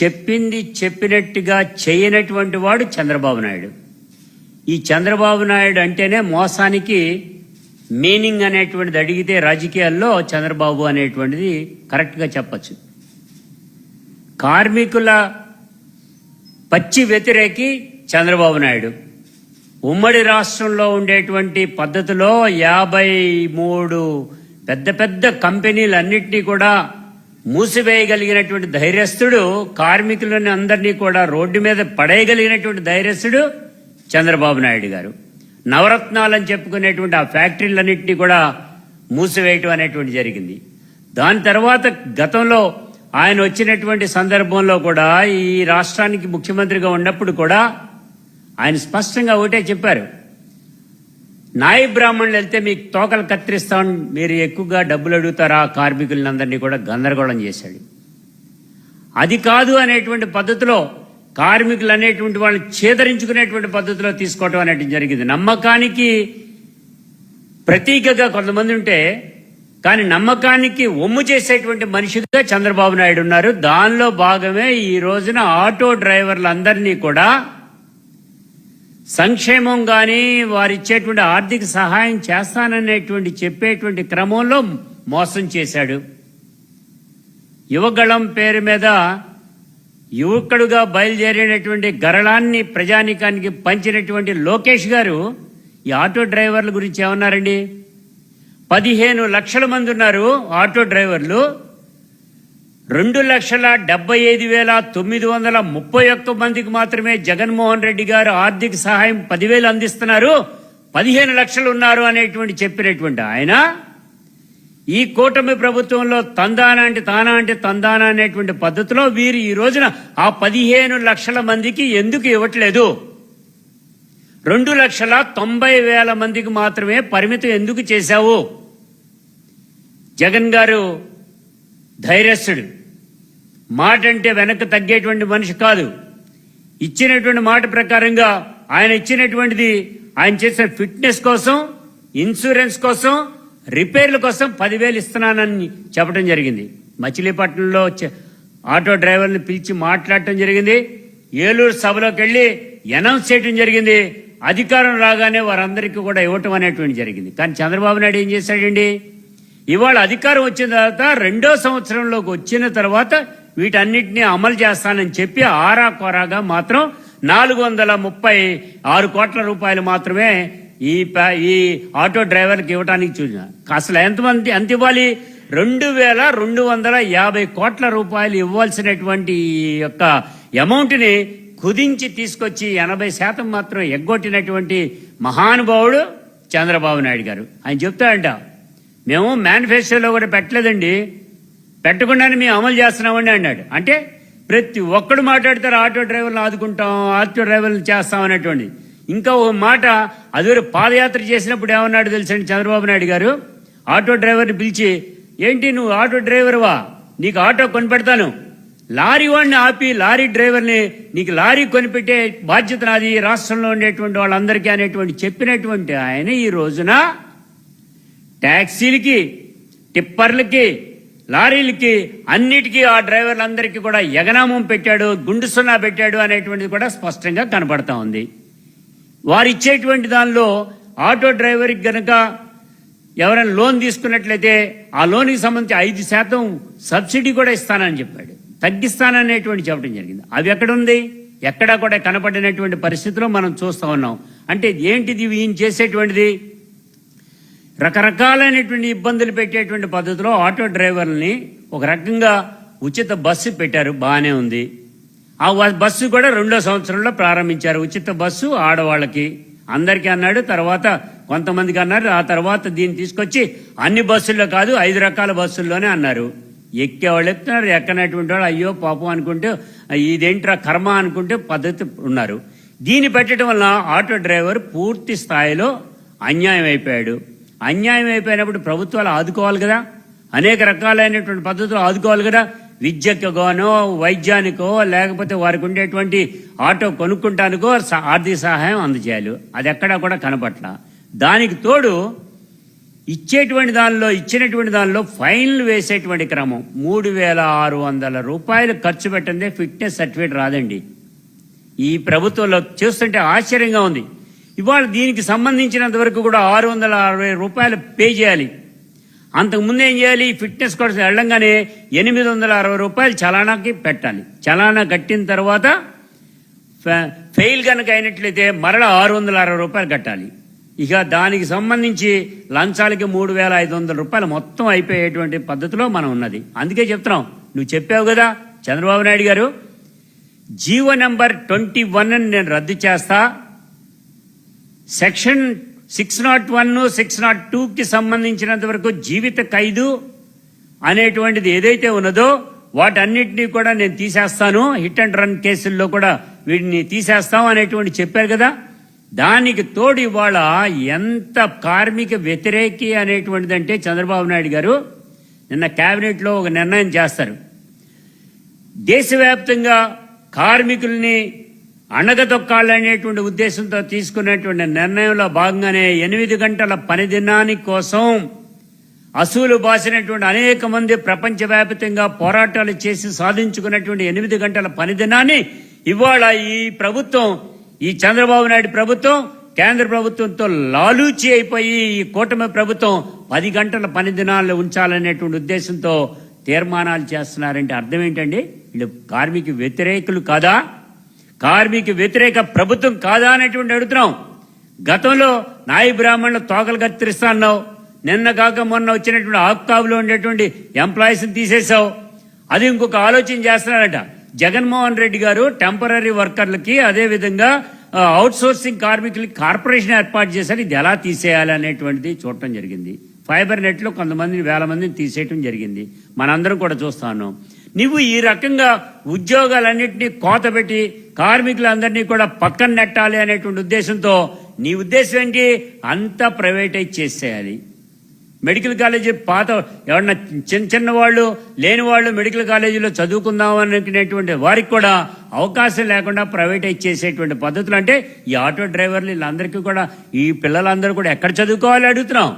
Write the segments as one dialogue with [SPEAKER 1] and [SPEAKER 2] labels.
[SPEAKER 1] చెప్పింది చెప్పినట్టుగా చేయనటువంటి వాడు చంద్రబాబు నాయుడు. ఈ చంద్రబాబు నాయుడు అంటేనే మోసానికి మీనింగ్ అనేటువంటిది అడిగితే రాజకీయాల్లో చంద్రబాబు అనేటువంటిది కరెక్ట్గా చెప్పచ్చు. కార్మికుల పచ్చి వ్యతిరేకి చంద్రబాబు నాయుడు. ఉమ్మడి రాష్ట్రంలో ఉండేటువంటి పద్ధతిలో యాభై మూడు పెద్ద పెద్ద కంపెనీలన్నింటినీ కూడా మూసివేయగలిగినటువంటి ధైర్యస్థుడు కార్మికులని అందరినీ కూడా రోడ్డు మీద పడేయగలిగినటువంటి ధైర్యస్తుడు చంద్రబాబు నాయుడు గారు. నవరత్నాలని చెప్పుకునేటువంటి ఆ ఫ్యాక్టరీలన్నింటినీ కూడా మూసివేయటం అనేటువంటి జరిగింది. దాని తర్వాత గతంలో ఆయన వచ్చినటువంటి సందర్భంలో కూడా ఈ రాష్ట్రానికి ముఖ్యమంత్రిగా ఉన్నప్పుడు కూడా ఆయన స్పష్టంగా ఒకటే చెప్పారు. నాయ బ్రాహ్మణులు వెళ్తే మీకు తోకలు కత్తిరిస్తాం మీరు ఎక్కువగా డబ్బులు అడుగుతారా? కార్మికులందరినీ కూడా గందరగోళం చేశాడు. అది కాదు అనేటువంటి పద్ధతిలో కార్మికులు అనేటువంటి వాళ్ళని చేదరించుకునేటువంటి పద్ధతిలో తీసుకోవటం అనేటువంటి జరిగింది. నమ్మకానికి ప్రతీకగా కొంతమంది ఉంటే కానీ నమ్మకానికి ఒమ్ము చేసేటువంటి మనిషిగా చంద్రబాబు నాయుడు ఉన్నారు. దానిలో భాగమే ఈ రోజున ఆటో డ్రైవర్లందరినీ కూడా సంక్షేమం కానీ వారిచ్చేటువంటి ఆర్థిక సహాయం చేస్తాననేటువంటి చెప్పేటువంటి క్రమంలో మోసం చేశాడు. యువగళం పేరు మీద యువకుడుగా బయలుదేరినటువంటి గరళాన్ని ప్రజానికానికి పంచినటువంటి లోకేష్ గారు ఈ ఆటో డ్రైవర్ల గురించి ఏమన్నారండి? పదిహేను లక్షల మంది ఉన్నారు ఆటో డ్రైవర్లు. రెండు లక్షల డెబ్బై ఐదు వేల తొమ్మిది వందల ముప్పై ఒక్క మందికి మాత్రమే జగన్మోహన్ రెడ్డి గారు ఆర్థిక సహాయం పదివేలు అందిస్తున్నారు. పదిహేను లక్షలు ఉన్నారు అనేటువంటి చెప్పినటువంటి ఆయన ఈ కూటమి ప్రభుత్వంలో తందానా అంటే తానా అంటే తందానా అనేటువంటి పద్ధతిలో వీరు ఈ రోజున ఆ పదిహేను లక్షల మందికి ఎందుకు ఇవ్వట్లేదు? రెండు లక్షల తొంభై వేల మందికి మాత్రమే పరిమితం ఎందుకు చేశావు? జగన్ గారు ధైర్యస్తుడు. మాట అంటే వెనక్కి తగ్గేటువంటి మనిషి కాదు. ఇచ్చినటువంటి మాట ప్రకారంగా ఆయన ఇచ్చినటువంటిది ఆయన చేసిన ఫిట్నెస్ కోసం ఇన్సూరెన్స్ కోసం రిపేర్ల కోసం పదివేలు ఇస్తున్నానని చెప్పడం జరిగింది. మచిలీపట్నంలో చ- ఆటో డ్రైవర్ని పిలిచి మాట్లాడటం జరిగింది. ఏలూరు సభలోకి వెళ్ళి అనౌన్స్ చేయడం జరిగింది. అధికారం రాగానే వారందరికీ కూడా ఇవ్వటం అనేటువంటి జరిగింది. కానీ చంద్రబాబు నాయుడు ఏం చేశాడండి? ఇవాళ అధికారం వచ్చిన తర్వాత రెండో సంవత్సరంలోకి వచ్చిన తర్వాత వీటన్నిటిని అమలు చేస్తానని చెప్పి ఆరా కోరాగా మాత్రం నాలుగు వందల ముప్పై ఆరు కోట్ల రూపాయలు మాత్రమే ఈ ప- ఈ ఆటో డ్రైవర్కి ఇవ్వడానికి చూసిన. అసలు ఎంతమంది ఎంత ఇవ్వాలి? రెండు వేల రెండు వందల యాభై కోట్ల రూపాయలు ఇవ్వాల్సినటువంటి ఈ యొక్క అమౌంట్ని కుదించి తీసుకొచ్చి ఎనభై శాతం మాత్రం ఎగ్గొట్టినటువంటి మహానుభావుడు చంద్రబాబు నాయుడు గారు. ఆయన చెప్తాడంట మేము మేనిఫెస్టోలో కూడా పెట్టలేదండి. పెట్టకుండానే మేము అమలు చేస్తున్నామని అన్నాడు. అంటే ప్రతి ఒక్కడు మాట్లాడతారు ఆటో డ్రైవర్లు ఆదుకుంటాం ఆటో డ్రైవర్లు చేస్తాం అనేటువంటి ఇంకా ఓ మాట అదే పాదయాత్ర చేసినప్పుడు ఏమన్నాడు తెలుసండి చంద్రబాబు నాయుడు గారు? ఆటో డ్రైవర్ని పిలిచి ఏంటి నువ్వు ఆటో డ్రైవర్వా? నీకు ఆటో కొనిపెడతాను. లారీ వాడిని ఆపి లారీ డ్రైవర్ని నీకు లారీ కొనిపెట్టే బాధ్యత నాది ఈ రాష్ట్రంలో ఉండేటువంటి వాళ్ళందరికీ అనేటువంటి చెప్పినటువంటి ఆయన ఈ రోజున ట్యాక్సీలకి టిప్పర్లకి లారీలకి అన్నిటికీ ఆ డ్రైవర్లందరికీ కూడా ఎగనామం పెట్టాడు గుండు సున్నా పెట్టాడు అనేటువంటిది కూడా స్పష్టంగా కనపడతా ఉంది. వారు ఇచ్చేటువంటి దానిలో ఆటో డ్రైవర్కి గనక ఎవరైనా లోన్ తీసుకున్నట్లయితే ఆ లోన్కి సంబంధించి ఐదు శాతం సబ్సిడీ కూడా ఇస్తానని చెప్పాడు. తగ్గిస్తాననేటువంటి చెప్పడం జరిగింది. అవి ఎక్కడుంది? ఎక్కడా కూడా కనపడినటువంటి పరిస్థితిలో మనం చూస్తూ ఉన్నాం. అంటే ఏంటిది ఈయన చేసేటువంటిది? రకరకాలైనటువంటి ఇబ్బందులు పెట్టేటువంటి పద్ధతిలో ఆటో డ్రైవర్లని ఒక రకంగా ఉచిత బస్సు పెట్టారు. బాగానే ఉంది. ఆ బస్సు కూడా రెండో సంవత్సరంలో ప్రారంభించారు. ఉచిత బస్సు ఆడవాళ్ళకి అందరికీ అన్నాడు. తర్వాత కొంతమందికి అన్నారు. ఆ తర్వాత దీన్ని తీసుకొచ్చి అన్ని బస్సుల్లో కాదు ఐదు రకాల బస్సుల్లోనే అన్నారు. ఎక్కేవాళ్ళు ఎక్కుతున్నారు. ఎక్కనటువంటి వాళ్ళు అయ్యో పాపం అనుకుంటే ఇదేంట్రా కర్మ అనుకుంటే పద్ధతి ఉన్నారు. దీన్ని పెట్టడం వల్ల ఆటో డ్రైవర్ పూర్తి స్థాయిలో అన్యాయం అయిపోయాడు అన్యాయం అయిపోయినప్పుడు ప్రభుత్వాలు ఆదుకోవాలి కదా? అనేక రకాలైనటువంటి పద్ధతులు ఆదుకోవాలి కదా? విద్యకుగానో వైద్యానికో లేకపోతే వారికి ఉండేటువంటి ఆటో కొనుక్కుంటానికో స- ఆర్థిక సహాయం అందజేయాలి. అది ఎక్కడా కూడా కనపట్ల. దానికి తోడు ఇచ్చేటువంటి దానిలో ఇచ్చినటువంటి దానిలో ఫైన్లు వేసేటువంటి క్రమం. మూడు వేల ఆరు వందల రూపాయలు ఖర్చు పెట్టందే ఫిట్నెస్ సర్టిఫికేట్ రాదండి. ఈ ప్రభుత్వంలో చూస్తుంటే ఆశ్చర్యంగా ఉంది. ఇవాళ దీనికి సంబంధించినంత వరకు కూడా ఆరు వందల అరవై రూపాయలు పే చేయాలి. అంతకుముందు ఏం చేయాలి? ఫిట్నెస్ కోర్స్ వెళ్ళంగానే ఎనిమిది వందల అరవై రూపాయలు చలానాకి పెట్టాలి. చలానా కట్టిన తర్వాత ఫె- ఫెయిల్ కనుక అయినట్లయితే మరలా ఆరు వందల అరవై రూపాయలు కట్టాలి. ఇక దానికి సంబంధించి లంచాలకి మూడు వేల ఐదు వందల రూపాయలు మొత్తం అయిపోయేటువంటి పద్ధతిలో మనం ఉన్నది. అందుకే చెప్తున్నాం. నువ్వు చెప్పావు కదా చంద్రబాబు నాయుడు గారు జీవో నెంబర్ ట్వంటీ వన్ నేను రద్దు చేస్తా. Section six nought one six nought టూకి సంబంధించినంత వరకు జీవిత ఖైదు అనేటువంటిది ఏదైతే ఉన్నదో వాటన్నిటినీ కూడా నేను తీసేస్తాను. హిట్ అండ్ రన్ కేసుల్లో కూడా వీటిని తీసేస్తాం అనేటువంటి చెప్పారు కదా. దానికి తోడు ఇవాళ ఎంత కార్మిక వ్యతిరేకి అనేటువంటిదంటే చంద్రబాబు నాయుడు గారు నిన్న కేబినెట్లో ఒక నిర్ణయం చేస్తారు. దేశవ్యాప్తంగా కార్మికుల్ని అణగదొక్కాలనేటువంటి ఉద్దేశంతో తీసుకున్నటువంటి నిర్ణయంలో భాగంగానే ఎనిమిది గంటల పని దినాని కోసం అసూలు బాసినటువంటి అనేక మంది ప్రపంచవ్యాప్తంగా పోరాటాలు చేసి సాధించుకున్నటువంటి ఎనిమిది గంటల పని దినాన్ని ఇవాళ ఈ ప్రభుత్వం ఈ చంద్రబాబు నాయుడు ప్రభుత్వం కేంద్ర ప్రభుత్వంతో లాలూచి అయిపోయి ఈ కూటమి ప్రభుత్వం పది గంటల పని దినాల్లో ఉంచాలనేటువంటి ఉద్దేశంతో తీర్మానాలు చేస్తున్నారంటే అర్థం ఏంటండి? వీళ్ళు కార్మిక వ్యతిరేకులు కాదా? కార్మిక వ్యతిరేక ప్రభుత్వం కాదా అనేటువంటి అడుగుతున్నాం. గతంలో నాయి బ్రాహ్మణులు తోకలు కత్తిరిస్తా అన్నావు. నిన్న కాక మొన్న వచ్చినటువంటి ఆప్కాబులో ఉండేటువంటి ఎంప్లాయీస్ని తీసేశావు. అది ఇంకొక ఆలోచన చేస్తున్నారట. జగన్మోహన్ రెడ్డి గారు టెంపరీ వర్కర్లకి అదేవిధంగా అవుట్ సోర్సింగ్ కార్మికులకి కార్పొరేషన్ ఏర్పాటు చేశారు. ఇది ఎలా తీసేయాలి అనేటువంటిది చూడటం జరిగింది. ఫైబర్ నెట్లో కొంతమందిని వేల మందిని తీసేయటం జరిగింది. మనందరం కూడా చూస్తా ఉన్నాం. నువ్వు ఈ రకంగా ఉద్యోగాలన్నింటినీ కోత పెట్టి కార్మికులందరినీ కూడా పక్కన నెట్టాలి అనేటువంటి ఉద్దేశంతో నీ ఉద్దేశం ఏంటి? అంతా ప్రైవేటైజ్ చేసేయాలి. మెడికల్ కాలేజీ పాత ఎవరన్నా చిన్న చిన్న వాళ్ళు లేని వాళ్ళు మెడికల్ కాలేజీలో చదువుకుందాం అనుకునేటువంటి వారికి కూడా అవకాశం లేకుండా ప్రైవేటైజ్ చేసేటువంటి పద్ధతులు అంటే ఈ ఆటో డ్రైవర్లు వీళ్ళందరికీ కూడా ఈ పిల్లలందరూ కూడా ఎక్కడ చదువుకోవాలి అడుగుతున్నాం.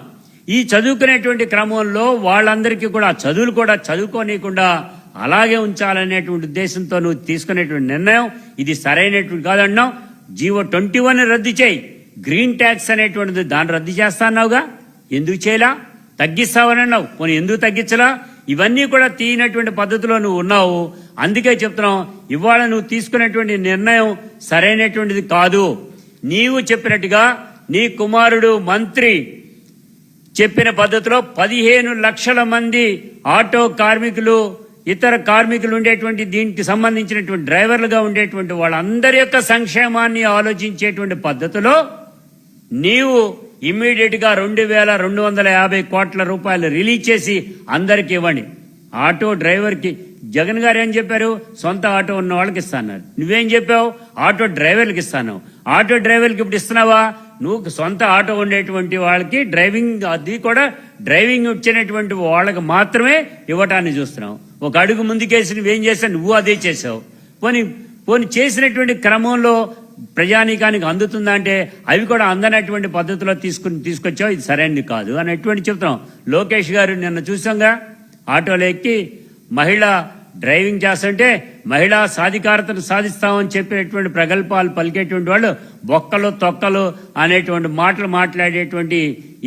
[SPEAKER 1] ఈ చదువుకునేటువంటి క్రమంలో వాళ్ళందరికీ కూడా చదువులు కూడా చదువుకోనీయకుండా అలాగే ఉంచాలనేటువంటి ఉద్దేశంతో నువ్వు తీసుకునేటువంటి నిర్ణయం ఇది సరైనటువంటి కాదన్నావు. జీవో ట్వంటీ వన్ రద్దు చేయి. గ్రీన్ ట్యాక్స్ అనేటువంటిది దాన్ని రద్దు చేస్తాన్నావుగా ఎందుకు చేయలా? తగ్గిస్తావని అన్నావు ఎందుకు తగ్గించలా? ఇవన్నీ కూడా తీయనటువంటి పద్ధతిలో నువ్వు ఉన్నావు. అందుకే చెప్తున్నావు ఇవాళ నువ్వు తీసుకునేటువంటి నిర్ణయం సరైనటువంటిది కాదు. నీవు చెప్పినట్టుగా నీ కుమారుడు మంత్రి చెప్పిన పద్ధతిలో పదిహేను లక్షల మంది ఆటో కార్మికులు ఇతర కార్మికులు ఉండేటువంటి దీనికి సంబంధించినటువంటి డ్రైవర్లుగా ఉండేటువంటి వాళ్ళందరి యొక్క సంక్షేమాన్ని ఆలోచించేటువంటి పద్ధతిలో నీవు ఇమ్మీడియట్గా రెండు వేల రెండు వందల యాభై కోట్ల రూపాయలు రిలీజ్ చేసి అందరికి ఇవ్వండి. ఆటో డ్రైవర్కి జగన్ గారు ఏం చెప్పారు? సొంత ఆటో ఉన్న వాళ్ళకి ఇస్తాను నువ్వేం చెప్పావు? ఆటో డ్రైవర్లకు ఇస్తాను. ఆటో డ్రైవర్కి ఇప్పుడు ఇస్తున్నావా? నువ్వు సొంత ఆటో ఉండేటువంటి వాళ్ళకి డ్రైవింగ్ అది కూడా డ్రైవింగ్ వచ్చినటువంటి వాళ్ళకి మాత్రమే ఇవ్వటాన్ని చూస్తున్నావు. ఒక అడుగు ముందుకేసి నువ్వేం చేసావు నువ్వు అదే చేసావు. పోనీ పోనీ చేసినటువంటి క్రమంలో ప్రజానీకానికి అందుతుందా అంటే అవి కూడా అందనటువంటి పద్ధతిలో తీసుకుని తీసుకొచ్చావు ఇది సరైనది కాదు అనేటువంటి చెప్తున్నాం. లోకేష్ గారు నిన్న చూసాంగా ఆటోలో ఎక్కి మహిళ డ్రైవింగ్ చేస్తుంటే మహిళా సాధికారతను సాధిస్తామని చెప్పినటువంటి ప్రగల్భాలు పలికేటువంటి వాళ్ళు బొక్కలు తొక్కలు అనేటువంటి మాటలు మాట్లాడేటువంటి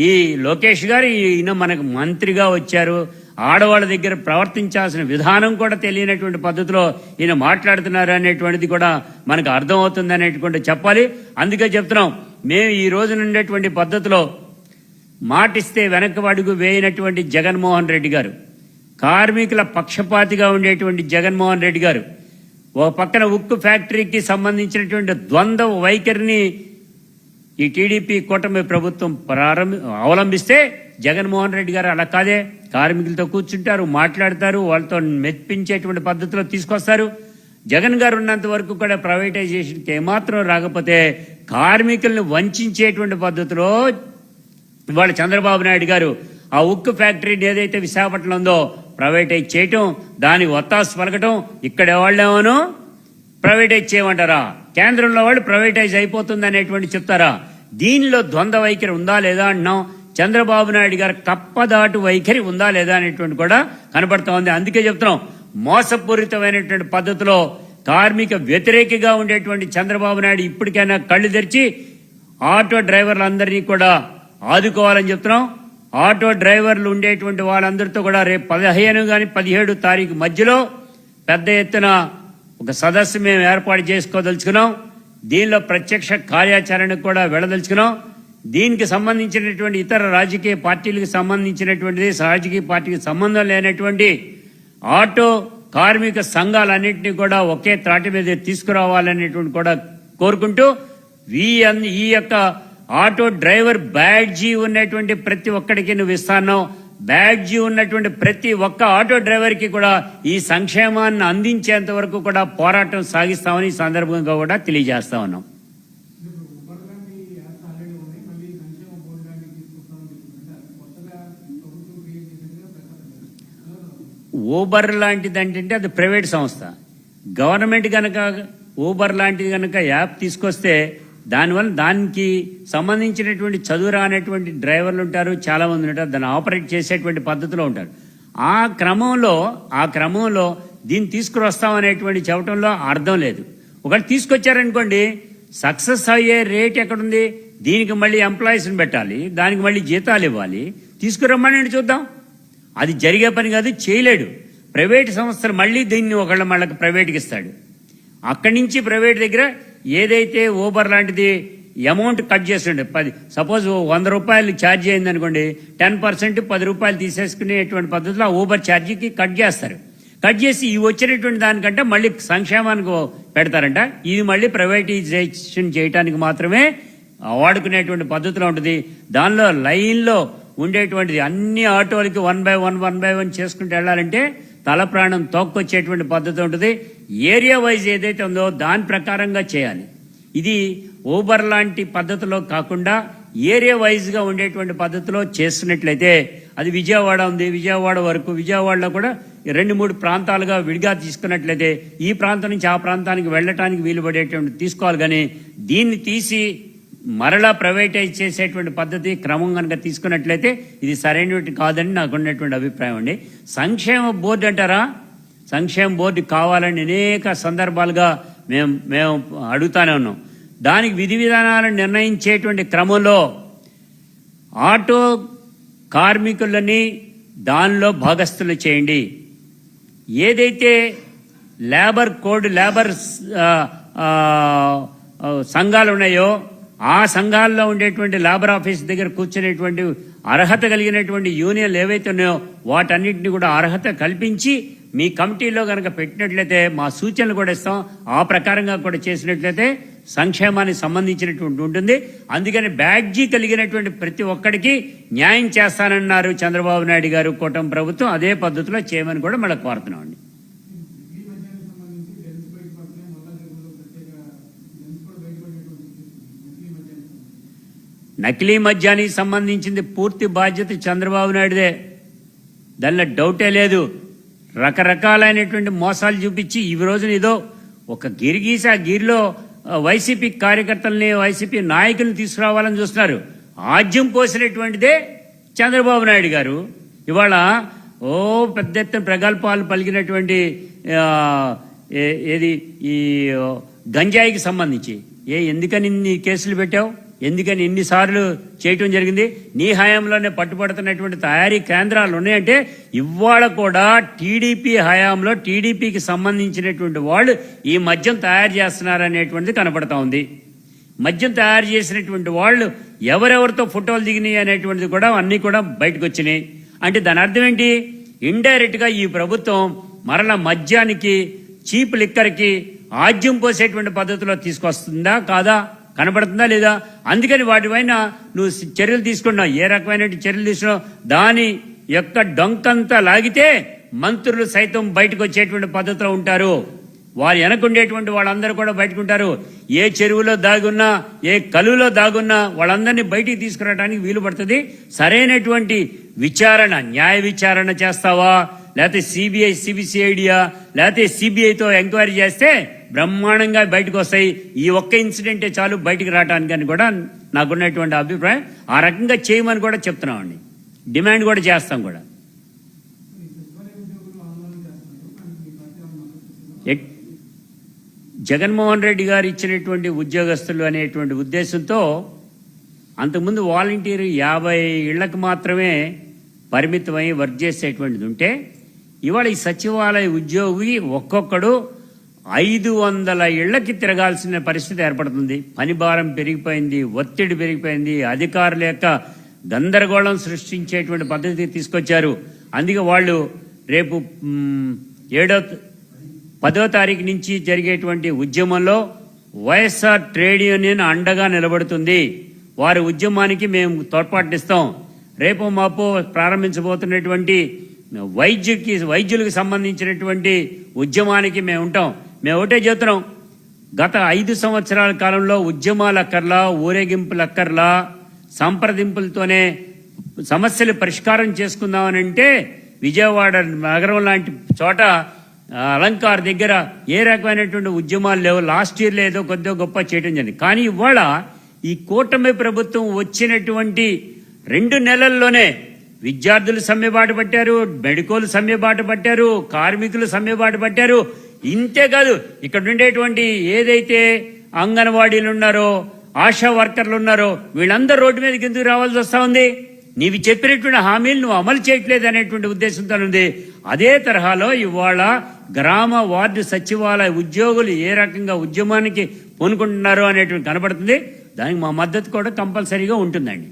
[SPEAKER 1] ఈ లోకేష్ గారు ఈయన మనకు మంత్రిగా వచ్చారు. ఆడవాళ్ళ దగ్గర ప్రవర్తించాల్సిన విధానం కూడా తెలియనటువంటి పద్ధతిలో ఈయన మాట్లాడుతున్నారు అనేటువంటిది కూడా మనకు అర్థమవుతుంది అనేటువంటి చెప్పాలి. అందుకే చెప్తున్నాం మేము ఈ రోజున ఉండేటువంటి పద్ధతిలో మాటిస్తే వెనకబడుగు అడుగు వేయనటువంటి జగన్మోహన్ రెడ్డి గారు కార్మికుల పక్షపాతిగా ఉండేటువంటి జగన్మోహన్ రెడ్డి గారు ఒక పక్కన ఉక్కు ఫ్యాక్టరీకి సంబంధించినటువంటి ద్వంద్వ వైఖరిని ఈ టీడీపీ కూటమి ప్రభుత్వం ప్రారంభ అవలంబిస్తే జగన్మోహన్ రెడ్డి గారు అలా కాదే. కార్మికులతో కూర్చుంటారు మాట్లాడతారు వాళ్ళతో మెప్పించేటువంటి పద్ధతిలో తీసుకొస్తారు. జగన్ గారు ఉన్నంత వరకు కూడా ప్రైవేటైజేషన్కి ఏమాత్రం రాకపోతే కార్మికులను వంచేటువంటి పద్ధతిలో ఇవాళ చంద్రబాబు నాయుడు గారు ఆ ఉక్కు ఫ్యాక్టరీని ఏదైతే విశాఖపట్నం ఉందో ప్రైవేటైజ్ చేయటం దాని ఒత్తాసు పలకటం ఇక్కడ వాళ్ళేమోను ప్రైవేటైజ్ చేయమంటారా? కేంద్రంలో వాళ్ళు ప్రైవేటైజ్ అయిపోతుంది అనేటువంటి చెప్తారా? దీనిలో ద్వంద్వ వైఖరి ఉందా లేదా అన్నాం. చంద్రబాబు నాయుడు గారు కప్పదాటు వైఖరి ఉందా లేదా అనేటువంటి కూడా కనబడతా ఉంది. అందుకే చెప్తున్నాం మోసపూరితమైనటువంటి పద్ధతిలో కార్మిక వ్యతిరేకిగా ఉండేటువంటి చంద్రబాబు నాయుడు ఇప్పటికైనా కళ్ళు తెరిచి ఆటో డ్రైవర్లందరినీ కూడా ఆదుకోవాలని చెప్తున్నాం. ఆటో డ్రైవర్లు ఉండేటువంటి వాళ్ళందరితో కూడా రేపు పదిహేను కానీ పదిహేడు తారీఖు మధ్యలో పెద్ద ఎత్తున ఒక సదస్సు మేము ఏర్పాటు చేసుకోదలుచుకున్నాం. దీనిలో ప్రత్యక్ష కార్యాచరణకు కూడా వెళ్ళదలుచుకున్నాం. దీనికి సంబంధించినటువంటి ఇతర రాజకీయ పార్టీలకు సంబంధించినటువంటిది రాజకీయ పార్టీకి సంబంధం లేనటువంటి ఆటో కార్మిక సంఘాలన్నింటినీ కూడా ఒకే త్రాటి మీద తీసుకురావాలనేటువంటి కూడా కోరుకుంటూ ఈ అన్- ఈ యొక్క ఆటో డ్రైవర్ బ్యాడ్జీ ఉన్నటువంటి ప్రతి ఒక్కడికి నువ్వు ఇస్తాను బ్యాడ్జీ ఉన్నటువంటి ప్రతి ఒక్క ఆటో డ్రైవర్కి కూడా ఈ సంక్షేమాన్ని అందించేంత వరకు కూడా పోరాటం సాగిస్తామని ఈ సందర్భంగా కూడా తెలియజేస్తా ఉన్నాం. ఊబర్ లాంటిది అంటే అది ప్రైవేట్ సంస్థ. గవర్నమెంట్ కనుక ఊబర్ లాంటిది కనుక యాప్ తీసుకొస్తే దానివల్ల దానికి సంబంధించినటువంటి చదువు రానటువంటి డ్రైవర్లు ఉంటారు చాలామంది ఉంటారు దాన్ని ఆపరేట్ చేసేటువంటి పద్ధతిలో ఉంటారు. ఆ క్రమంలో ఆ క్రమంలో దీన్ని తీసుకురొస్తామనేటువంటి చెప్పడంలో అర్థం లేదు. ఒకటి తీసుకొచ్చారనుకోండి సక్సెస్ అయ్యే రేట్ ఎక్కడుంది? దీనికి మళ్ళీ ఎంప్లాయీస్ని పెట్టాలి దానికి మళ్ళీ జీతాలు ఇవ్వాలి. తీసుకురమ్మని చూద్దాం. అది జరిగే పని కాదు చేయలేడు. ప్రైవేట్ సంస్థలు మళ్ళీ దీన్ని ఒకళ్ళ మళ్ళకి ప్రైవేట్కి ఇస్తాడు అక్కడి నుంచి ప్రైవేట్ దగ్గర ఏదైతే ఊబర్ లాంటిది అమౌంట్ కట్ చేస్తుండే పది సపోజ్ వంద రూపాయలు ఛార్జ్ అయింది అనుకోండి టెన్ పర్సెంట్ పది రూపాయలు తీసేసుకునేటువంటి పద్ధతిలో ఆ ఊబర్ ఛార్జీకి కట్ చేస్తారు. కట్ చేసి ఈ వచ్చినటువంటి దానికంటే మళ్ళీ సంక్షేమానికి పెడతారంట. ఇది మళ్ళీ ప్రైవేటైజేషన్ చేయడానికి మాత్రమే వాడుకునేటువంటి పద్ధతిలో ఉంటుంది. దానిలో లైన్లో ఉండేటువంటిది. అన్ని ఆటోలకి one by one one by one చేసుకుంటూ వెళ్ళాలంటే తల ప్రాణం తోక్కొచ్చేటువంటి పద్ధతి ఉంటుంది. ఏరియా వైజ్ ఏదైతే ఉందో దాని ప్రకారంగా చేయాలి. ఇది ఊబర్ లాంటి పద్ధతిలో కాకుండా ఏరియా వైజ్గా ఉండేటువంటి పద్ధతిలో చేస్తున్నట్లయితే అది విజయవాడ ఉంది. విజయవాడ వరకు విజయవాడలో కూడా రెండు మూడు ప్రాంతాలుగా విడిగా తీసుకున్నట్లయితే ఈ ప్రాంతం నుంచి ఆ ప్రాంతానికి వెళ్ళటానికి వీలు పడేటువంటి తీసుకోవాలి. కానీ దీన్ని తీసి మరలా ప్రైవేటైజ్ చేసేటువంటి పద్ధతి క్రమం కనుక తీసుకున్నట్లయితే ఇది సరైనటువంటి కాదని నాకు ఉన్నటువంటి అభిప్రాయం అండి. సంక్షేమ బోర్డు అంటారా? సంక్షేమ బోర్డు కావాలని అనేక సందర్భాలుగా మేము మేము అడుగుతానే ఉన్నాం. దానికి విధి విధానాలను నిర్ణయించేటువంటి క్రమంలో ఆటో కార్మికులని దానిలో భాగస్థులు చేయండి. ఏదైతే లేబర్ కోడ్ లేబర్ సంఘాలు ఉన్నాయో ఆ సంఘాల్లో ఉండేటువంటి లేబర్ ఆఫీస్ దగ్గర కూర్చునేటువంటి అర్హత కలిగినటువంటి యూనియన్లు ఏవైతే ఉన్నాయో వాటన్నిటిని కూడా అర్హత కల్పించి మీ కమిటీలో కనుక పెట్టినట్లయితే మా సూచనలు కూడా ఇస్తాం. ఆ ప్రకారంగా కూడా చేసినట్లయితే సంక్షేమానికి సంబంధించినటువంటి ఉంటుంది. అందుకని బ్యాడ్జీ కలిగినటువంటి ప్రతి ఒక్కడికి న్యాయం చేస్తానన్నారు చంద్రబాబు నాయుడు గారు కూటమి ప్రభుత్వం. అదే పద్ధతిలో చేయమని కూడా మళ్ళీ కోరుతున్నామండి. నకిలీ మద్యానికి సంబంధించింది పూర్తి బాధ్యత చంద్రబాబు నాయుడుదే. దానిలో డౌటే లేదు. రకరకాలైనటువంటి మోసాలు చూపించి ఈ రోజున ఏదో ఒక గిరి గీసి ఆ గిరిలో వైసీపీ కార్యకర్తల్ని వైసీపీ నాయకుల్ని తీసుకురావాలని చూస్తున్నారు. ఆజ్యం పోసినటువంటిదే చంద్రబాబు నాయుడు గారు. ఇవాళ ఓ పెద్ద ఎత్తున ప్రగల్భాలు పలికినటువంటి ఏది ఈ గంజాయికి సంబంధించి. ఏ ఎందుకని నీ కేసులు పెట్టావు? ఎందుకని ఇన్నిసార్లు చేయటం జరిగింది? నీ హయాంలోనే పట్టుబడుతున్నటువంటి తయారీ కేంద్రాలు ఉన్నాయంటే ఇవాళ కూడా టీడీపీ హయాంలో టీడీపీకి సంబంధించినటువంటి వాళ్ళు ఈ మద్యం తయారు చేస్తున్నారనేటువంటిది కనపడతా ఉంది. మద్యం తయారు చేసినటువంటి వాళ్ళు ఎవరెవరితో ఫోటోలు దిగినాయి అనేటువంటిది కూడా అన్నీ కూడా బయటకు వచ్చినాయి. అంటే దాని అర్థం ఏంటి? ఇండైరెక్ట్గా ఈ ప్రభుత్వం మరల మద్యానికి చీప్ లిక్కర్కి ఆజ్యం పోసేటువంటి పద్ధతిలో తీసుకొస్తుందా కాదా? కనబడుతుందా లేదా? అందుకని వాటిపైన నువ్వు చర్యలు తీసుకున్నావు. ఏ రకమైన చర్యలు తీసుకున్నావు? దాని యొక్క డొంకంతా లాగితే మంత్రులు సైతం బయటకు వచ్చేటువంటి పద్ధతిలో ఉంటారు. వారు వెనకుండేటువంటి వాళ్ళందరూ కూడా బయటకు ఉంటారు. ఏ చెరువులో దాగున్నా ఏ కలువులో దాగున్నా వాళ్ళందరినీ బయటికి తీసుకురావడానికి వీలు పడుతుంది. సరైనటువంటి విచారణ న్యాయ విచారణ చేస్తావా? లేకపోతే సిబిఐ సిబిసిఐడియా లేకపోతే సిబిఐతో ఎంక్వైరీ చేస్తే బ్రహ్మాండంగా బయటకు వస్తాయి. ఈ ఒక్క ఇన్సిడెంటే చాలు బయటికి రావడానికి అని కూడా నాకున్నటువంటి అభిప్రాయం. ఆ రకంగా చేయమని కూడా చెప్తున్నామండి. డిమాండ్ కూడా చేస్తాం కూడా. జగన్మోహన్ రెడ్డి గారు ఇచ్చినటువంటి ఉద్యోగస్తులు అనేటువంటి ఉద్దేశంతో అంతకుముందు వాలంటీర్ యాభై ఇళ్ళకు మాత్రమే పరిమితమై వర్క్ చేసేటువంటిది ఉంటే ఇవాళ ఈ సచివాలయ ఉద్యోగి ఒక్కొక్కడు ఐదు వందల ఇళ్ళకి తిరగాల్సిన పరిస్థితి ఏర్పడుతుంది. పని భారం పెరిగిపోయింది ఒత్తిడి పెరిగిపోయింది అధికారుల యొక్క గందరగోళం సృష్టించేటువంటి పద్ధతి తీసుకొచ్చారు. అందుకే వాళ్ళు రేపు ఏడో పదో తారీఖు నుంచి జరిగేటువంటి ఉద్యమంలో వైఎస్ఆర్ ట్రేడ్ యూనియన్ అండగా నిలబడుతుంది. వారి ఉద్యమానికి మేము తోడ్పాటునిస్తాం. రేపు మాపు ప్రారంభించబోతున్నటువంటి వైద్యుకి వైద్యులకు సంబంధించినటువంటి ఉద్యమానికి మేము ఉంటాం. మేము ఒకటే చెప్తున్నాం గత ఐదు సంవత్సరాల కాలంలో ఉద్యమాల అక్కర్లా ఊరేగింపులు అక్కర్లా సంప్రదింపులతోనే సమస్యలు పరిష్కారం చేసుకుందామని అంటే విజయవాడ నగరం లాంటి చోట అలంకార్ దగ్గర ఏ రకమైనటువంటి ఉద్యమాలు లేవు. లాస్ట్ ఇయర్లో ఏదో కొద్దిగా గొప్ప చేయడం జరిగింది. కానీ ఇవాళ ఈ కూటమి ప్రభుత్వం వచ్చినటువంటి రెండు నెలల్లోనే విద్యార్థులు సమ్మెబాటు పట్టారు మెడికోలు సమ్మెబాటు పట్టారు కార్మికులు సమ్మెబాటు పట్టారు. ఇంతే కాదు ఇక్కడ ఉండేటువంటి ఏదైతే అంగన్వాడీలు ఉన్నారో ఆశా వర్కర్లు ఉన్నారో వీళ్ళందరూ రోడ్డు మీదకి ఎందుకు రావాల్సి వస్తా ఉంది? నీవి చెప్పినటువంటి హామీలు నువ్వు అమలు చేయట్లేదు అనేటువంటి ఉద్దేశంతో ఉంది. అదే తరహాలో ఇవాళ గ్రామ వార్డు సచివాలయ ఉద్యోగులు ఏ రకంగా ఉద్యమానికి పూనుకుంటున్నారో అనేటువంటి కనబడుతుంది. దానికి మా మద్దతు కూడా కంపల్సరీగా ఉంటుందండి.